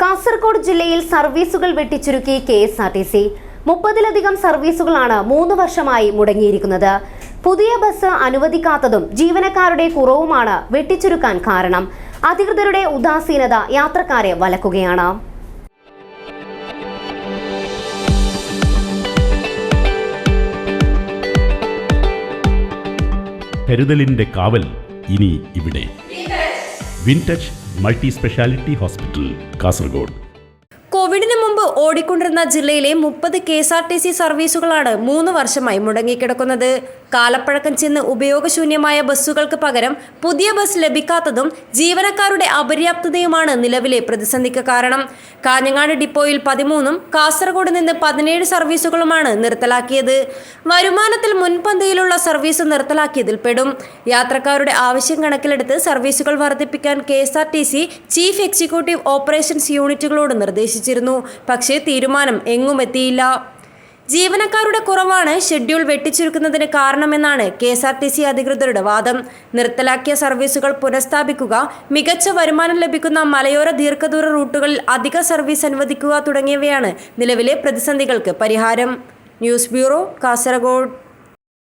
കാസർഗോഡ് ജില്ലയിൽ സർവീസുകൾ വെട്ടിച്ചുരുക്കി K S R T C. മുപ്പതിലധികം സർവീസുകളാണ് മൂന്ന് വർഷമായി മുടങ്ങിയിരിക്കുന്നത്. പുതിയ ബസ് അനുവദിക്കാത്തതും ജീവനക്കാരുടെ കുറവുമാണ് വെട്ടിച്ചുരുക്കാൻ കാരണം. അധികൃതരുടെ ഉദാസീനത യാത്രക്കാരെ വലക്കുകയാണ്. കരുതലിന്റെ കാവൽ ഇനി ഇവിടെ. Wintouch multi speciality hospital Kasaragod. കോവിഡിന് മുമ്പ് ഓടിക്കൊണ്ടിരുന്ന ജില്ലയിലെ മുപ്പത് K S R T C സർവീസുകളാണ് മൂന്ന് വർഷമായി മുടങ്ങിക്കിടക്കുന്നത്. കാലപ്പഴക്കം ചെന്ന് ഉപയോഗശൂന്യമായ ബസ്സുകൾക്ക് പകരം പുതിയ ബസ് ലഭിക്കാത്തതും ജീവനക്കാരുടെ അപര്യാപ്തതയുമാണ് നിലവിലെ പ്രതിസന്ധിക്ക് കാരണം. കാഞ്ഞങ്ങാട് ഡിപ്പോയിൽ പതിമൂന്നും കാസർഗോഡ് നിന്ന് പതിനേഴ് സർവീസുകളുമാണ് നിർത്തലാക്കിയത്. വരുമാനത്തിൽ മുൻപന്തിയിലുള്ള സർവീസ് നിർത്തലാക്കിയതിൽ പെടും. യാത്രക്കാരുടെ ആവശ്യം കണക്കിലെടുത്ത് സർവീസുകൾ വർദ്ധിപ്പിക്കാൻ K S R T C chief executive operations യൂണിറ്റുകളോട് നിർദ്ദേശിച്ചിരുന്നു. പക്ഷേ തീരുമാനം എങ്ങും എത്തിയില്ല. ജീവനക്കാരുടെ കുറവാണ് ഷെഡ്യൂൾ വെട്ടിച്ചുരുക്കുന്നതിന് കാരണമെന്നാണ് K S R T C അധികൃതരുടെ വാദം. നിർത്തലാക്കിയ സർവീസുകൾ പുനഃസ്ഥാപിക്കുക മികച്ച വരുമാനം ലഭിക്കുന്ന മലയോര ദീർഘദൂര റൂട്ടുകളിൽ അധിക സർവീസ് അനുവദിക്കുക തുടങ്ങിയവയാണ് നിലവിലെ പ്രതിസന്ധികൾക്ക് പരിഹാരം. News bureau Kasaragod.